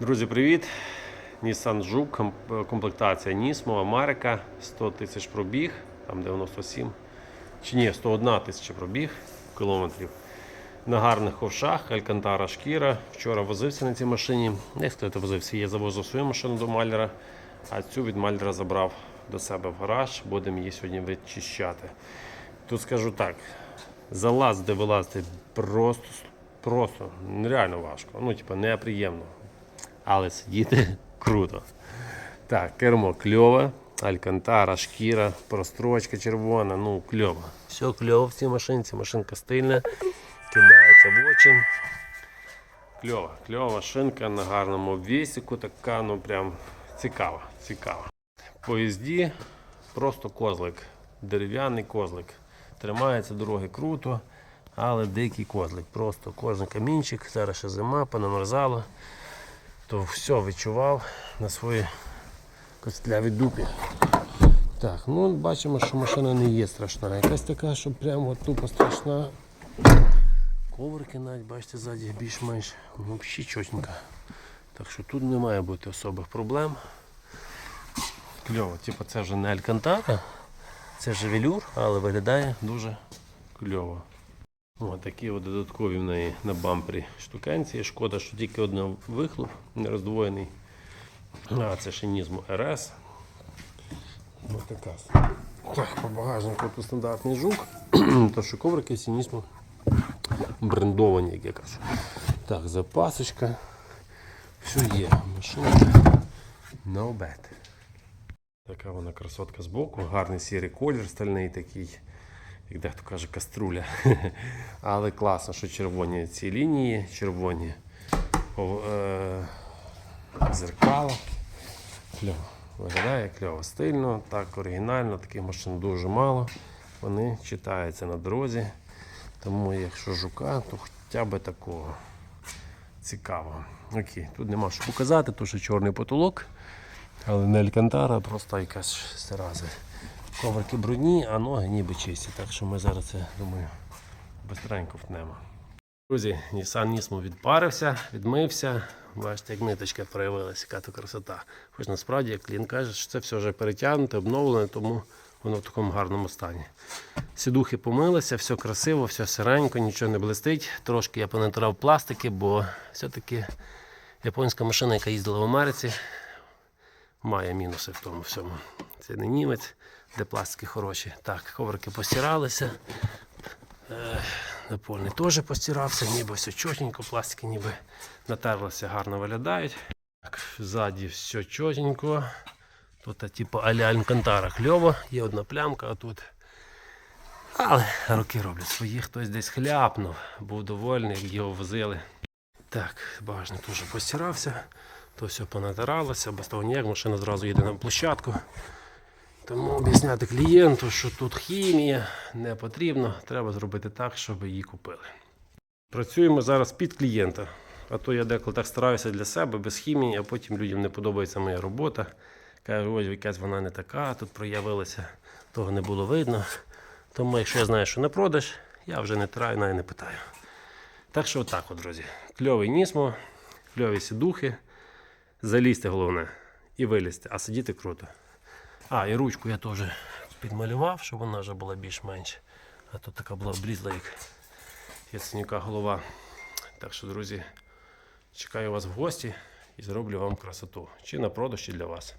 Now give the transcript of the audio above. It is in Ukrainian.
Друзі, привіт! Nissan ком- комплектація Nismo, Америка, 100 тисяч пробіг, там 97, чи ні, 101 тисяча пробіг кілометрів. На гарних ковшах, Алькантара шкіра. Вчора возився на цій машині. Як сказати, возився, я завозив свою машину до Мальдера, а цю від Мальдера забрав до себе в гараж. Будемо її сьогодні вичищати. Тут скажу так: залазити, вилазити просто, просто нереально важко. Ну, типу, неприємно. Але сидіти круто. Так, кермо кльове, алькантара, шкіра, прострочка червона, ну кльово. Все кльово в цій машинці, машинка стильна, кидається в очі. Кльова, кльова машинка на гарному обвісіку, така, ну прям цікава, цікава. Поїзді просто козлик, дерев'яний козлик. Тримається дороги круто, але дикий козлик. Просто кожен камінчик, зараз ще зима, понамерзало то все відчував на своїй костлявій дупі. Так, ну бачимо, що машина не є страшна. Якась така, що прямо тупо страшна. Коврики навіть, бачите, ззаді більш-менш ну, взагалі чотенько. Так що тут не має бути особих проблем. Кльово, типу це вже не алькантара, це вже велюр, але виглядає дуже кльово. О, такі от додаткові в неї на бампері штукенці. Шкода, що тільки один вихлоп не роздвоєний. А, це ще Нізмо РС. Ось така. Так, по багажнику тут стандартний жук. То що коврики всі брендовані, як я кажу. Так, запасочка. Все є. Машина на обед. Така вона красотка збоку, гарний сірий колір, стальний такий як дехто каже, каструля. Але класно, що червоні ці лінії, червоні е, зеркала. Кльово. Виглядає кльово, стильно, так оригінально, таких машин дуже мало. Вони читаються на дорозі. Тому якщо жука, то хоча б такого. Цікаво. Окей, тут нема що показати, то що чорний потолок, але не алькантара, просто якась зараза. Коврики брудні, а ноги ніби чисті. Так що ми зараз це, думаю, бистренько втнемо. Друзі, Nissan Nismo відпарився, відмився. Бачите, як ниточка проявилася, яка то красота. Хоч насправді, як клієнт каже, що це все вже перетягнуте, обновлене, тому воно в такому гарному стані. Сідухи помилися, все красиво, все сиренько, нічого не блистить. Трошки я понатирав пластики, бо все-таки японська машина, яка їздила в Америці, має мінуси в тому всьому. Це не німець, де пластики хороші. Так, коврики постиралися. Е, Напольний теж постирався, ніби все чотенько, пластики ніби натерлися, гарно виглядають. Так, ззаді все чотенько. Тут а, типу аля кльово, є одна плямка, а тут. Але руки роблять свої, хтось десь хляпнув, був довольний, його возили. Так, багажник теж постирався, то все понатиралося, без того ніяк машина зразу їде на площадку. Тому об'ясняти клієнту, що тут хімія не потрібно, треба зробити так, щоб її купили. Працюємо зараз під клієнта. А то я деколи так стараюся для себе без хімії, а потім людям не подобається моя робота. Кажу, ось якась вона не така, тут проявилася, того не було видно. Тому, якщо я знаю, що не продаж, я вже не тираю, навіть не питаю. Так що отак, от, друзі. Кльовий нісмо, кльові сідухи. Залізти головне і вилізти, а сидіти круто. А, і ручку я теж підмалював, щоб вона вже була більш-менш. А тут така була облізла, як яценюка голова. Так що, друзі, чекаю вас в гості і зроблю вам красоту. Чи на продаж, чи для вас.